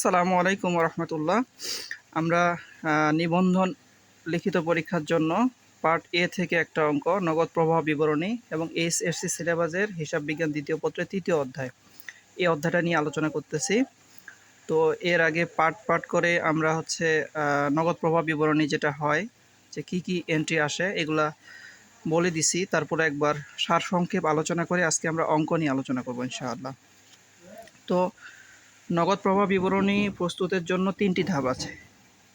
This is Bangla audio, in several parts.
আসসালামু আলাইকুম রহমতুল্লাহ। আমরা নিবন্ধন লিখিত পরীক্ষার জন্য পার্ট এ থেকে একটা অঙ্ক, নগদ প্রবাহ বিবরণী এবং এইচএসসি সিলেবাসের হিসাব বিজ্ঞান দ্বিতীয় পত্রের তৃতীয় অধ্যায়। এই অধ্যায়টা নিয়ে আলোচনা করতেছি। তো এর আগে পার্ট পার্ট করে আমরা হচ্ছে নগদ প্রবাহ বিবরণী যেটা হয়, যে কি কি এন্ট্রি আসে, এগুলা বলে দিছি। তারপরে একবার সারসংক্ষেপ আলোচনা করে আজকে আমরা অঙ্ক নিয়ে আলোচনা করব ইনশাআল্লাহ। তো নগদ প্রবাহ বিবরণী প্রস্তুতের জন্য তিনটি ধাপ আছে।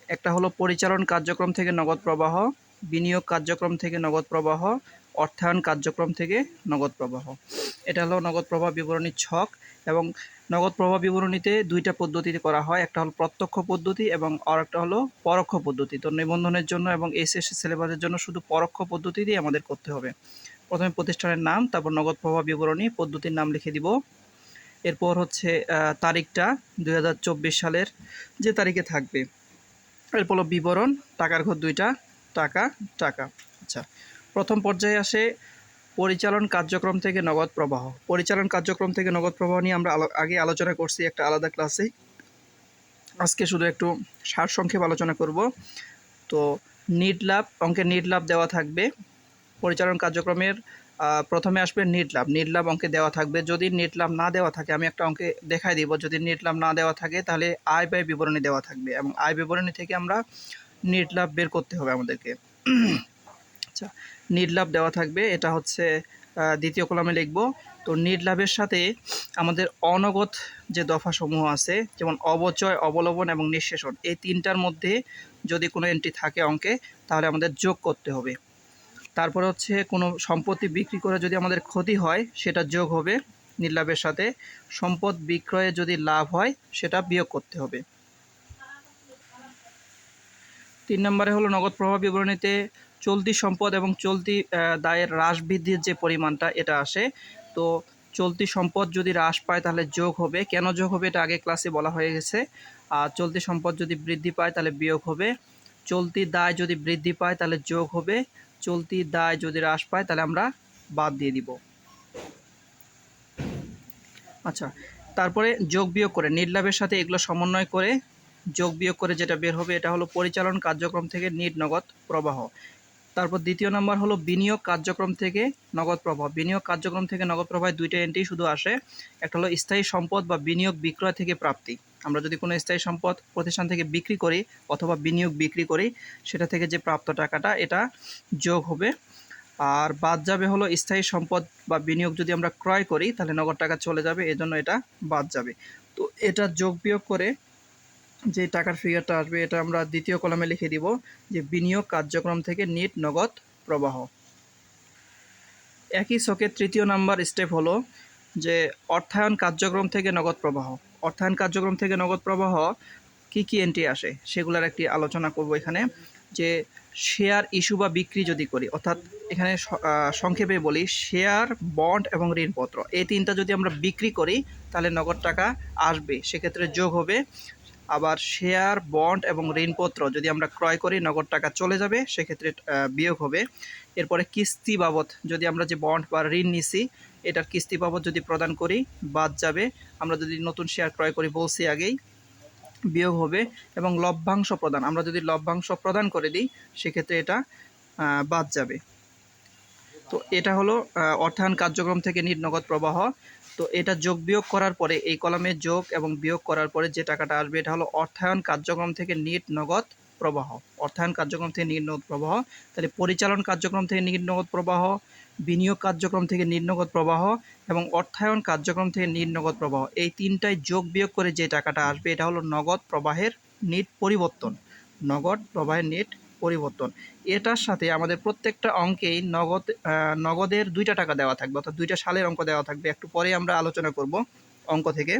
একটা হলো পরিচালন কার্যক্রম থেকে নগদ প্রবাহ, বিনিয়োগ কার্যক্রম থেকে নগদ প্রবাহ, অর্থায়ন কার্যক্রম থেকে নগদ প্রবাহ। এটা হলো নগদ প্রবাহ বিবরণীর ছক এবং নগদ প্রবাহ বিবরণীতে দুইটা পদ্ধতিতে করা হয়, একটা হলো প্রত্যক্ষ পদ্ধতি এবং আর একটা হলো পরোক্ষ পদ্ধতি। তো নিবন্ধনের জন্য এবং এসএসসি সিলেবাসের জন্য শুধু পরোক্ষ পদ্ধতি দিয়ে আমাদের করতে হবে। প্রথমে প্রতিষ্ঠানের নাম, তারপর নগদ প্রবাহ বিবরণী, পদ্ধতির নাম লিখে দিব এরপর হচ্ছে তারিখটা দুই হাজার চব্বিশ সালের যে তারিখে থাকবে। এরপর বিবরণ, টাকার ঘর দুইটা, টাকা টাকা। আচ্ছা প্রথম পর্যায়ে আসে পরিচালন কার্যক্রম থেকে নগদ প্রবাহ। পরিচালন কার্যক্রম থেকে নগদ প্রবাহ নিয়ে আমরা আগে আলোচনা করছি একটা আলাদা ক্লাসে। আজকে শুধু একটু সারসংক্ষেপ আলোচনা করব। তো, নিট লাভ, অঙ্কের নিট লাভ দেওয়া থাকবে। পরিচালন কার্যক্রমের প্রথমে আসবে নিট লাভ। নিট লাভ অঙ্কে দেওয়া থাকবে। যদি নিট লাভ না দেওয়া থাকে, আমি একটা অঙ্কে দেখাই দিব। যদি নিট লাভ না দেওয়া থাকে, তাহলে আয় ব্যয় বিবরণী দেওয়া থাকবে এবং আয় বিবরণী থেকে আমরা নিট লাভ বের করতে হবে আমাদেরকে। আচ্ছা নিট লাভ দেওয়া থাকবে। এটা হচ্ছে দ্বিতীয় কলামে লিখব। তো নিট লাভের সাথে আমাদের অনগত যে দফাসমূহ আছে, যেমন অবচয়, অবলম্বন এবং নিঃশেষণ, এই তিনটার মধ্যে যদি কোনো এন্ট্রি থাকে অঙ্কে, তাহলে আমাদের যোগ করতে হবে। তারপর হচ্ছে কোনো সম্পত্তি বিক্রি করে যদি আমাদের ক্ষতি হয়, সেটা যোগ হবে নির্লাভের সাথে। সম্পদ বিক্রয়ে যদি লাভ হয়, সেটা বিয়োগ করতে হবে। তিন নম্বরে হলো নগদ প্রভাব বিবরণীতে চলতি সম্পদ এবং চলতি দায়ের হ্রাস বৃদ্ধির যে পরিমাণটা, এটা আসে। তো চলতি সম্পদ যদি হ্রাস পায়, তাহলে যোগ হবে। কেন যোগ হবে, এটা আগে ক্লাসে বলা হয়ে গেছে। আর চলতি সম্পদ যদি বৃদ্ধি পায়, তাহলে বিয়োগ হবে। চলতি দায় যদি বৃদ্ধি পায়, তাহলে যোগ হবে। চলতি দায় যদি হ্রাস পায়, তাহলে আমরা বাদ দিয়ে দিব। আচ্ছা তারপরে যোগ বিয়োগ করে নির্লাভের সাথে এগুলো সমন্বয় করে যোগ বিয়োগ করে যেটা বের হবে, এটা হলো পরিচালন কার্যক্রম থেকে নিট নগদ প্রবাহ। তারপর দ্বিতীয় নাম্বার হলো বিনিয়োগ কার্যক্রম থেকে নগদ প্রবাহ। বিনিয়োগ কার্যক্রম থেকে নগদ প্রবাহের দুইটা এন্ট্রি শুধু আসে, একটা হলো স্থায়ী সম্পদ বা বিনিয়োগ বিক্রয় থেকে প্রাপ্তি। আমরা যদি কোনো স্থায়ী সম্পদ প্রতিষ্ঠান থেকে বিক্রি করি অথবা বিনিয়োগ বিক্রি করি, সেটা থেকে যে প্রাপ্ত টাকাটা, এটা যোগ হবে। আর বাদ যাবে হলো স্থায়ী সম্পদ বা বিনিয়োগ যদি আমরা ক্রয় করি, তাহলে নগদ টাকা চলে যাবে, এজন্য এটা বাদ যাবে। তো এটা যোগ বিয়োগ করে যে টাকার ফিগারটা আসবে, এটা আমরা দ্বিতীয় কলামে লিখে দিব যে বিনিয়োগ কার্যক্রম থেকে নিট নগদ প্রবাহ। একই শকের তৃতীয় নাম্বার স্টেপ হলো যে অর্থায়ন কার্যক্রম থেকে নগদ প্রবাহ। অর্থায়ন কার্যক্রম থেকে নগদ প্রবাহ কি কি এন্ট্রি আসে সেগুলোর একটি আলোচনা করব এখানে, যে শেয়ার ইস্যু বা বিক্রি যদি করি, অর্থাৎ এখানে সংক্ষেপে বলি শেয়ার বন্ড এবং ঋণপত্র। এই তিনটা যদি আমরা বিক্রি করি, তাহলে নগদ টাকা আসবে, সেক্ষেত্রে যোগ হবে। আবার শেয়ার বন্ড এবং ঋণপত্র যদি আমরা ক্রয় করি, নগদ টাকা চলে যাবে, সেক্ষেত্রে বিয়োগ হবে। এরপরে কিস্তি বাবদ যদি আমরা যে বন্ড বা ঋণ নিছি এটার কিস্তি বাবদ যদি প্রদান করি, বাদ যাবে। আমরা যদি নতুন শেয়ার ক্রয় করি, বলছি আগেই, বিয়োগ হবে এবং লভ্যাংশ প্রদান, আমরা যদি লভ্যাংশ প্রদান করে দিই, সেক্ষেত্রে এটা বাদ যাবে। তো এটা হলো অর্থায়ন কার্যক্রম থেকে নিট নগদ প্রবাহ। তো এটা যোগ বিয়োগ করার পরে, এই কলামে যোগ এবং বিয়োগ করার পরে যে টাকাটা আসবে, এটা হলো অর্থায়ন কার্যক্রম থেকে নিট নগদ প্রবাহ, অর্থায়ন কার্যক্রম থেকে নিট প্রবাহ, তাহলে পরিচালন কার্যক্রম থেকে নিট প্রবাহ, বিনিয়োগ কার্যক্রম থেকে নিট প্রবাহ এবং অর্থায়ন কার্যক্রম থেকে নিট প্রবাহ। এই তিনটায় যোগ বিয়োগ করে যে টাকাটা আসবে, এটা হলো নগদ প্রবাহের নিট পরিবর্তন। নগদ প্রবাহের নিট পরিবর্তন। এটার সাথে আমাদের প্রত্যেকটা অঙ্কেই নগদ নগদের দুইটা টাকা দেওয়া থাকবে, অর্থাৎ দুইটা সালের অঙ্ক দেওয়া থাকবে। একটু পরে আমরা আলোচনা করব অঙ্ক থেকে।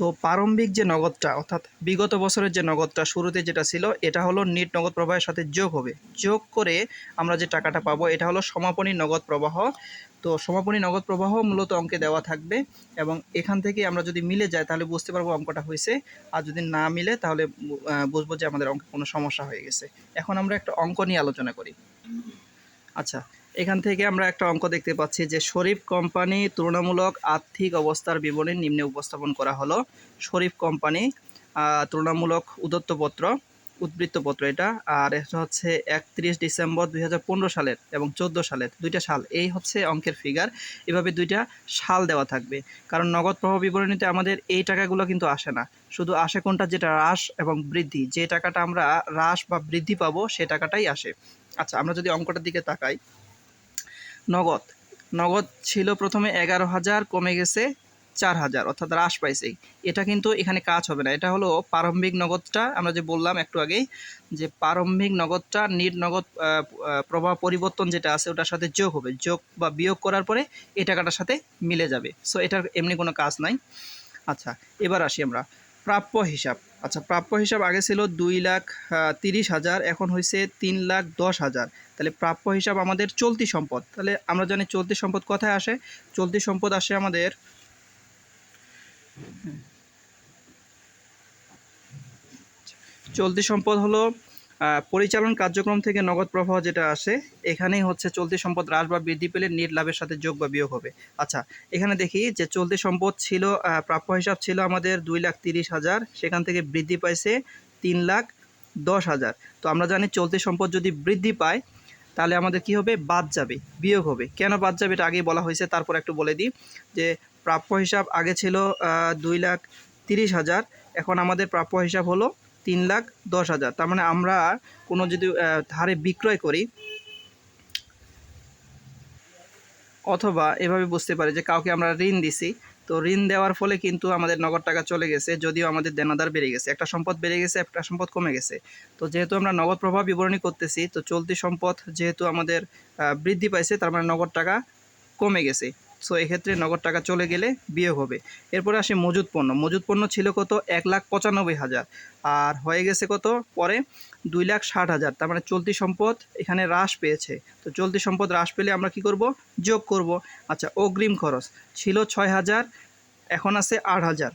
তো প্রারম্ভিক যে নগদটা, অর্থাৎ বিগত বছরের যে নগদটা শুরুতে যেটা ছিল, এটা হলো নিট নগদ প্রবাহের সাথে যোগ হবে। যোগ করে আমরা যে টাকাটা পাবো, এটা হলো সমাপনী নগদ প্রবাহ। তো সমাপনী নগদ প্রবাহ মূলত অঙ্কে দেওয়া থাকবে এবং এখান থেকে আমরা যদি মিলে যায় তাহলে বুঝতে পারব অঙ্কটা হয়েছে। আর যদি না মিলে, তাহলে বুঝব যে আমাদের অঙ্কে কোনো সমস্যা হয়ে গেছে। এখন আমরা একটা অঙ্ক নিয়ে আলোচনা করি। আচ্ছা এখান থেকে আমরা একটা অঙ্ক দেখতে পাচ্ছি যে শরীফ কোম্পানি তুলনামূলক আর্থিক অবস্থার বিবরণী নিম্নে উপস্থাপন করা হলো। শরীফ কোম্পানি তুলনামূলক উদত্তপত্র উদ্বৃত্তপত্র এটা। আর এটা হচ্ছে একত্রিশ ডিসেম্বর দুই হাজার পনেরো সালের এবং চোদ্দ সালের, দুইটা সাল। এই হচ্ছে অঙ্কের ফিগার এভাবে দুইটা সাল দেওয়া থাকবে। কারণ নগদ প্রবাহ বিবরণীতে আমাদের এই টাকাগুলো কিন্তু আসে না। শুধু আসে কোনটা? যেটা হ্রাস এবং বৃদ্ধি। যে টাকাটা আমরা হ্রাস বা বৃদ্ধি পাবো, সে টাকাটাই আসে। আচ্ছা আমরা যদি অঙ্কটার দিকে তাকাই। নগদ। নগদ ছিল প্রথমে এগারো হাজার, কমে গেছে চার হাজার, অর্থাৎ হ্রাস পাইছেই এটা কিন্তু এখানে কাজ হবে না। এটা হলো প্রারম্ভিক নগদটা, আমরা যে বললাম একটু আগেই, যে প্রারম্ভিক নগদটা নিট নগদ প্রবাহ পরিবর্তন যেটা আছে, ওটার সাথে যোগ হবে। যোগ বা বিয়োগ করার পরে এই টাকাটার সাথে মিলে যাবে। সো এটার এমনি কোনো কাজ নাই। আচ্ছা এবার আসি আমরা। প্রাপ্য হিসাব। আচ্ছা প্রাপ্য হিসাব আগে ছিল দুই লাখ তিরিশ হাজার, এখন হয়েছে তিন লাখ দশ হাজার। তাহলে প্রাপ্য হিসাব আমাদের চলতি সম্পদ। তাহলে আমরা জানি চলতি সম্পদ কোথায় আসে? চলতি সম্পদ আসে আমাদের চলতি সম্পদ হলো পরিচালন কার্যক্রম থেকে নগদ প্রবাহ যেটা আসে, এখানেই হচ্ছে চলতি সম্পদ হ্রাস বা বৃদ্ধি পেলে নেট লাভের সাথে যোগ বা বিয়োগ হবে। আচ্ছা এখানে দেখি যে চলতি সম্পদ ছিল প্রাপ্য হিসাব ছিল আমাদের দুই লাখ তিরিশ হাজার, সেখান থেকে বৃদ্ধি পাইছে তিন লাখ দশ হাজার। তো আমরা জানি চলতি সম্পদ যদি বৃদ্ধি পায়, তাহলে আমাদের কি হবে? বাদ যাবে, বিয়োগ হবে। কেন বাদ যাবে এটা আগেই বলা হয়েছে, তারপর একটু বলে দিই যে প্রাপ্য হিসাব আগে ছিল দুই লাখ তিরিশ হাজার, এখন আমাদের প্রাপ্য হিসাব হলো তিন লাখ দশ হাজার। তার মানে আমরা কোনো যদি আহ, ধারে বিক্রয় করি অথবা এভাবে বুঝতে পারি যে কাউকে আমরা ঋণ দিছি তো ঋণ দেওয়ার ফলে কিন্তু আমাদের নগদ টাকা চলে গেছে যদিও আমাদের দেনাদার বেড়ে গেছে। একটা সম্পদ বেড়ে গেছে একটা সম্পদ কমে গেছে। তো যেহেতু আমরা নগদ প্রভাব বিবরণী করতেছি তো চলতি সম্পদ যেহেতু আমাদের বৃদ্ধি পাইছে তার মানে নগদ টাকা কমে গেছে। সো এক্ষেত্রে নগদ টাকা চলে গেলে বিয়োগ হবে। এরপরে আসে মজুদ পণ্য। মজুদ পণ্য ছিল কত? এক লাখ পঁচানব্বই হাজার। আর হয়ে গেছে কত? পরে দুই লাখ ষাট হাজার। তার মানে চলতি সম্পদ এখানে হ্রাস পেয়েছে। তো চলতি সম্পদ হ্রাস পেলে আমরা কি করব? যোগ করব। আচ্ছা অগ্রিম খরচ ছিল ছয় হাজার, এখন আছে আট হাজার।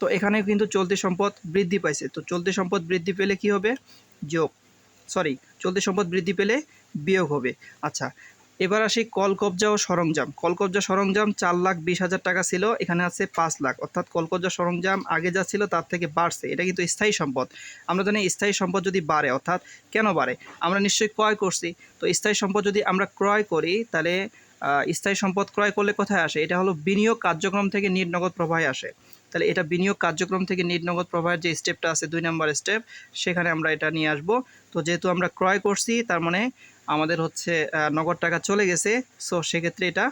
তো এখানে কিন্তু চলতি সম্পদ বৃদ্ধি পাইছে। তো চলতি সম্পদ বৃদ্ধি পেলে কি হবে? যোগ। সরি চলতি সম্পদ বৃদ্ধি পেলে বিয়োগ হবে। আচ্ছা এবার আসি কল কবজা ও সরঞ্জাম। কল কবজা সরঞ্জাম চার লাখ বিশ হাজার টাকা ছিল, এখানে আছে পাঁচ লাখ। অর্থাৎ কল কবজা সরঞ্জাম আগে যা ছিল তার থেকে বাড়ছে। এটা কিন্তু স্থায়ী সম্পদ। আমরা জানি স্থায়ী সম্পদ যদি বাড়ে, অর্থাৎ কেন বাড়ে? আমরা নিশ্চয়ই ক্রয় করছি। তো স্থায়ী সম্পদ যদি আমরা ক্রয় করি, তাহলে স্থায়ী সম্পদ ক্রয় করলে কোথায় আসে? এটা হলো বিনিয়োগ কার্যক্রম থেকে নিট নগদ প্রবাহে আসে। তাহলে এটা বিনিয়োগ কার্যক্রম থেকে নিট নগদ প্রবাহের যে স্টেপটা আছে, দুই নম্বর স্টেপ সেখানে আমরা এটা নিয়ে আসব। তো যেহেতু আমরা ক্রয় করছি, তার মানে আমাদের হচ্ছে নগদ টাকা চলে গেছে সো সেক্ষেত্রে এটা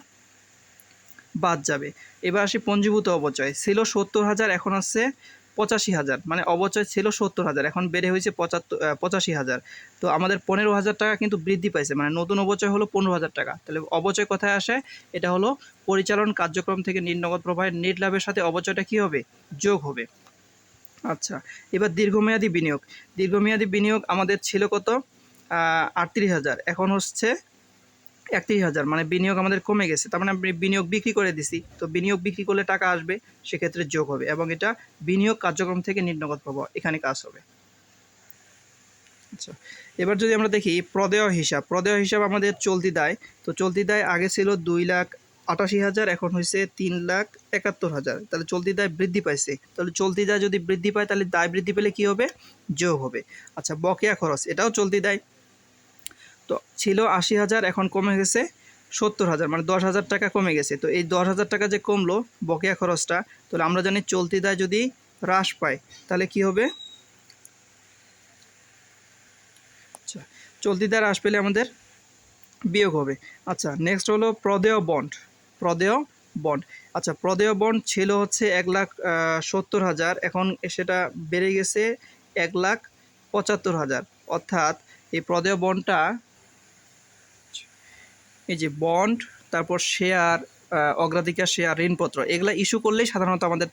বাদ যাবে। এবার আসি পঞ্জীভূত অবচয়। ছিল সত্তর হাজার, এখন হচ্ছে পঁচাশি হাজার। মানে অবচয় ছিল সত্তর হাজার, এখন বেড়ে হয়েছে পঁচাত্তর পঁচাশি হাজার। তো আমাদের পনেরো হাজার টাকা কিন্তু বৃদ্ধি পাইছে মানে নতুন অবচয় হলো পনেরো হাজার টাকা। তাহলে অবচয় কোথায় আসে? এটা হলো পরিচালন কার্যক্রম থেকে নির্নগদ প্রবাহের নেট লাভের সাথে অবচয়টা কী হবে? যোগ হবে। আচ্ছা এবার দীর্ঘমেয়াদী বিনিয়োগ। দীর্ঘমেয়াদী বিনিয়োগ আমাদের ছিল কত? আটত্রিশ হাজার। এখন হচ্ছে একত্রিশ হাজার মানে বিনিয়োগ আমাদের কমে গেছে। তার মানে আমি বিনিয়োগ বিক্রি করে দিছি। তো বিনিয়োগ বিক্রি করলে টাকা আসবে, সেক্ষেত্রে যোগ হবে এবং এটা বিনিয়োগ কার্যক্রম থেকে নির্নগদ প্রবাহ এখানে কাজ হবে। আচ্ছা এবার যদি আমরা দেখি প্রদেয় হিসাব প্রদেয় হিসাব আমাদের চলতি দায়। তো চলতি দায় আগে ছিল দুই লাখ আটাশি হাজার, এখন হয়েছে তিন লাখ একাত্তর হাজার। তাহলে চলতি দায় বৃদ্ধি পাইছে। তাহলে চলতি দায় যদি বৃদ্ধি পায়, তাহলে দায় বৃদ্ধি পেলে কি হবে? যোগ হবে। আচ্ছা বকেয়া খরচ, এটাও চলতি দায়। তো ছিল আশি হাজার, এখন কমে গেছে সত্তর হাজার মানে দশ হাজার টাকা কমে গেছে। তো এই দশ হাজার টাকা যে কমলো বকেয়া খরচটা, তাহলে আমরা জানি চলতি দায় যদি হ্রাস পায়, তাহলে কি হবে? আচ্ছা চলতি দায় হ্রাস পেলে আমাদের বিয়োগ হবে। আচ্ছা নেক্সট হলো প্রদেয় বন্ড প্রদেয় বন্ড আচ্ছা প্রদেয় বন্ড ছিল হচ্ছে এক লাখ সত্তর হাজার, এখন সেটা বেড়ে গেছে এক লাখ পঁচাত্তর হাজার। অর্থাৎ এই প্রদেয় বন্ডটা এই যে বন্ড তারপর শেয়ার অগ্রাধিকার শেয়ার ঋণপত্র, এগুলা ইস্যু করলেই সাধারণত আমাদের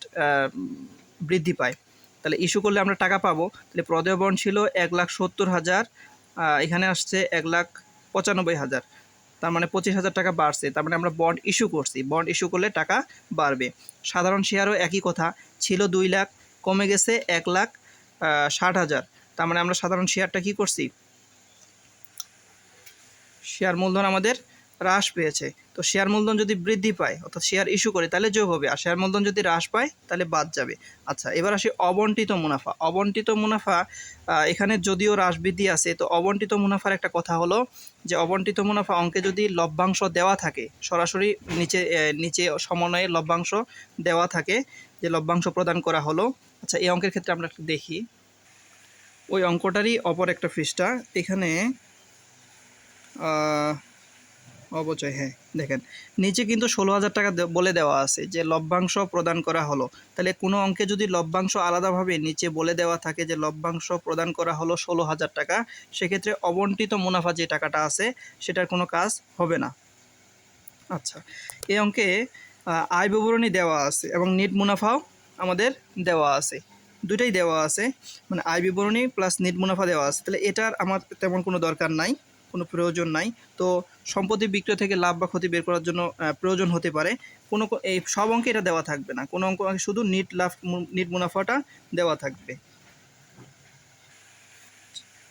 বৃদ্ধি পায়। তাহলে ইস্যু করলে আমরা টাকা পাবো। তাহলে প্রদেয় বন্ড ছিল এক লাখ সত্তর হাজার এখানে আসছে এক লাখ পঁচানব্বই হাজার। তার মানে পঁচিশ হাজার টাকা বাড়ছে। তার মানে আমরা বন্ড ইস্যু করছি। বন্ড ইস্যু করলে টাকা বাড়বে। সাধারণ শেয়ারও একই কথা। ছিল দুই লাখ, কমে গেছে এক লাখ ষাট হাজার। তার মানে আমরা সাধারণ শেয়ারটা কি করছি? শেয়ার মূলধন আমাদের হ্রাস পেয়েছে। তো শেয়ার মূলধন যদি বৃদ্ধি পায়, অর্থাৎ শেয়ার ইস্যু করে, তাহলে যোগ হবে। আর শেয়ার মূলধন যদি হ্রাস পায়, তাহলে বাদ যাবে। আচ্ছা এবার আসি অবন্টিত মুনাফা। অবন্টিত মুনাফা এখানে যদিও হ্রাস বৃদ্ধি আছে, তো অবন্টিত মুনাফার একটা কথা হলো যে, অবন্টিত মুনাফা অঙ্কে যদি লভ্যাংশ দেওয়া থাকে, সরাসরি নিচে নিচে সমন্বয়ে লভ্যাংশ দেওয়া থাকে, যে লভ্যাংশ প্রদান করা হলো। আচ্ছা এই অঙ্কের ক্ষেত্রে আমরা একটু দেখি। ওই অঙ্কটারই অপর একটা পৃষ্ঠা। এখানে অবচয় হ্যাঁ দেখেন। নিচে কিন্তু ষোলো হাজার টাকা বলে দেওয়া আছে যে লভ্যাংশ প্রদান করা হলো। তাহলে কোনো অঙ্কে যদি লভ্যাংশ আলাদাভাবে নিচে বলে দেওয়া থাকে যে লভ্যাংশ প্রদান করা হলো ষোলো হাজার টাকা, সেক্ষেত্রে অবন্টিত মুনাফা যে টাকাটা আছে, সেটার কোনো কাজ হবে না। আচ্ছা এই অঙ্কে আয় বিবরণী দেওয়া আছে এবং নেট মুনাফাও আমাদের দেওয়া আছে। দুটাই দেওয়া আছে মানে আয় বিবরণী প্লাস নেট মুনাফা দেওয়া আছে। তাহলে এটার আমার তেমন কোনো দরকার নাই। কোনো প্রয়োজন নাই। তো সম্পত্তি বিক্রয় থেকে লাভ বা ক্ষতি বের করার জন্য প্রয়োজন হতে পারে। কোনো এই সব অঙ্কে এটা দেওয়া থাকবে না। কোনো অঙ্ক শুধু নিট লাভ নিট মুনাফাটা দেওয়া থাকবে।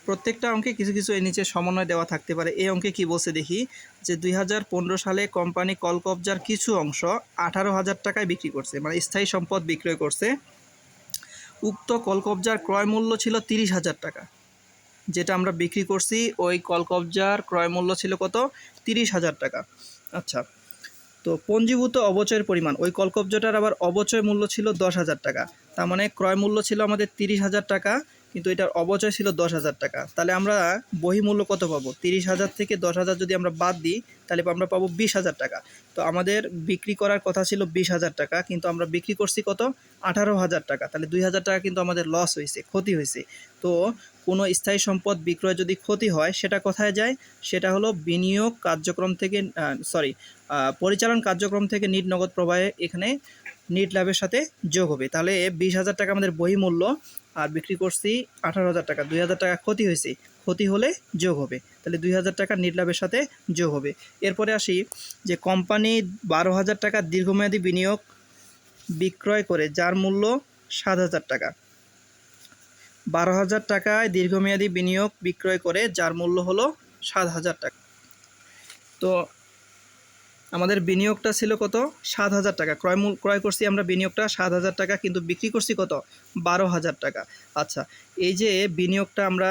প্রত্যেকটা অঙ্কে কিছু কিছু এর নিচে সমন্বয় দেওয়া থাকতে পারে। এই অঙ্কে কি বলছে দেখি, যে দুই হাজার পনেরো সালে কোম্পানি কলকবজার কিছু অংশ আঠারো হাজার টাকায় বিক্রি করছে মানে স্থায়ী সম্পদ বিক্রয় করছে। উক্ত কলকবজার ক্রয় মূল্য ছিল তিরিশ হাজার টাকা। যেটা আমরা বিক্রি করছি, ওই কলকবজার ক্রয় মূল্য ছিল কত? তিরিশ হাজার টাকা। আচ্ছা তো পঞ্জীভূত অবচয়ের পরিমাণ, ওই কলকবজাটার আবার অবচয় মূল্য ছিল দশ হাজার টাকা। তার মানে ক্রয় মূল্য ছিল আমাদের তিরিশ হাজার টাকা কিন্তু এটার অবচয় ছিল দশ হাজার টাকা। তাহলে আমরা বহিমূল্য কত পাবো? তিরিশ হাজার থেকে দশ হাজার যদি আমরা বাদ দিই, তাহলে আমরা পাবো বিশ হাজার টাকা। তো আমাদের বিক্রি করার কথা ছিল বিশ হাজার টাকা, কিন্তু আমরা বিক্রি করছি কত? আঠারো হাজার টাকা। তাহলে দুই হাজার টাকা কিন্তু আমাদের লস হয়েছে, ক্ষতি হয়েছে। তো কোনো স্থায়ী সম্পদ বিক্রয় যদি ক্ষতি হয়, সেটা কোথায় যায়? সেটা হলো বিনিয়োগ কার্যক্রম থেকে সরি পরিচালন কার্যক্রম থেকে নিট নগদ প্রবাহে এখানে নিট লাভের সাথে যোগ হবে। তাহলে বিশ হাজার টাকা আমাদের বহিমূল্য আর বিক্রি করছি আঠারো হাজার টাকা। দুই হাজার টাকা ক্ষতি হয়েছে। ক্ষতি হলে যোগ হবে। তাহলে দুই হাজার টাকা নিট লাভের সাথে যোগ হবে। এরপরে আসি যে কোম্পানি বারো হাজার টাকা দীর্ঘমেয়াদী বিনিয়োগ বিক্রয় করে, যার মূল্য সাত হাজার টাকা। বারো হাজার টাকায় দীর্ঘমেয়াদী বিনিয়োগ বিক্রয় করে, যার মূল্য হলো সাত হাজার টাকা। তো আমাদের বিনিয়োগটা ছিল কত? সাত হাজার টাকা। ক্রয় মূল ক্রয় করছি আমরা বিনিয়োগটা সাত হাজার টাকা, কিন্তু বিক্রি করছি কত? বারো হাজার টাকা। আচ্ছা এই যে বিনিয়োগটা আমরা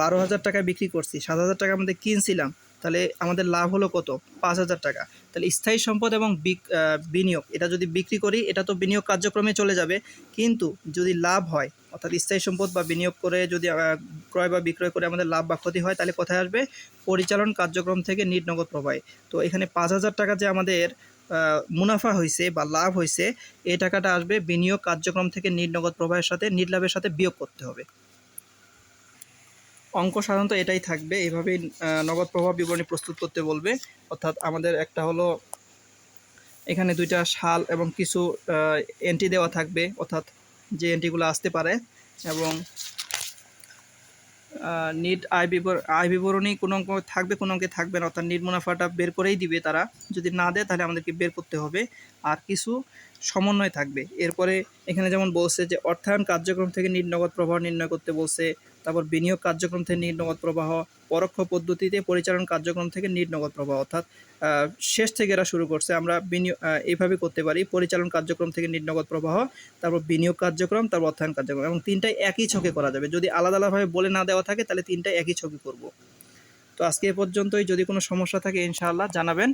বারো হাজার টাকা বিক্রি করছি, সাত হাজার টাকা আমাদের কিনছিলাম তাহলে আমাদের লাভ হলো কত? পাঁচ হাজার টাকা। তাহলে স্থায়ী সম্পদ এবং বিনিয়োগ, এটা যদি বিক্রি করি, এটা তো বিনিয়োগ কার্যক্রমে চলে যাবে। কিন্তু যদি লাভ হয়, অর্থাৎ স্থায়ী সম্পদ বা বিনিয়োগ করে যদি ক্রয় বা বিক্রয় করে আমাদের লাভ বা ক্ষতি হয়, তাহলে কোথায় আসবে? পরিচালন কার্যক্রম থেকে নিট নগদ প্রবাহে। তো এখানে পাঁচ হাজার টাকা যে আমাদের মুনাফা হয়েছে বা লাভ হয়েছে এই টাকাটা আসবে বিনিয়োগ কার্যক্রম থেকে নিট নগদ প্রবাহের সাথে নিট লাভের সাথে বিয়োগ করতে হবে। অঙ্ক সাধারণত এটাই থাকবে। এইভাবেই আহ, নগদ প্রভাব বিবরণী প্রস্তুত করতে বলবে। অর্থাৎ আমাদের একটা হলো এখানে দুইটা শাল এবং কিছু এন্ট্রি দেওয়া থাকবে। অর্থাৎ যে এন্ট্রিগুলো আসতে পারে এবং নিট আয় বিবর আয় বিবরণী কোনো অঙ্ক থাকবে কোনো অঙ্কে থাকবে না। অর্থাৎ নিট মুনাফাটা বের করেই দিবে তারা। যদি না দেয় তাহলে আমাদেরকে বের করতে হবে। আর কিছু সমন্বয় থাকবে। এরপরে এখানে যেমন বলছে যে অর্থায়ন কার্যক্রম থেকে নিট নগদ প্রবাহ নির্ণয় করতে বলছে। তারপর বিনিয়োগ কার্যক্রম থেকে নিট নগদ প্রবাহ, পরোক্ষ পদ্ধতিতে পরিচালন কার্যক্রম থেকে নিট নগদ প্রবাহ, অর্থাৎ শেষ থেকে এরা শুরু করছে। আমরা বিনিয়োগ এইভাবে করতে পারি। পরিচালন কার্যক্রম থেকে নিট নগদ প্রবাহ, তারপর বিনিয়োগ কার্যক্রম, তারপর অর্থায়ন কার্যক্রম এবং তিনটাই একই ছকে করা যাবে। যদি আলাদা আলাদাভাবে বলে না দেওয়া থাকে, তাহলে তিনটাই একই ছকে করব। তো আজকে এ পর্যন্তই। যদি কোনো সমস্যা থাকে, ইনশাআল্লাহ জানাবেন।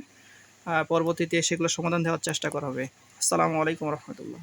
পরবর্তীতে সেগুলো সমাধান দেওয়ার চেষ্টা করা হবে। আসসালামু আলাইকুম রহমতুল্লাহ।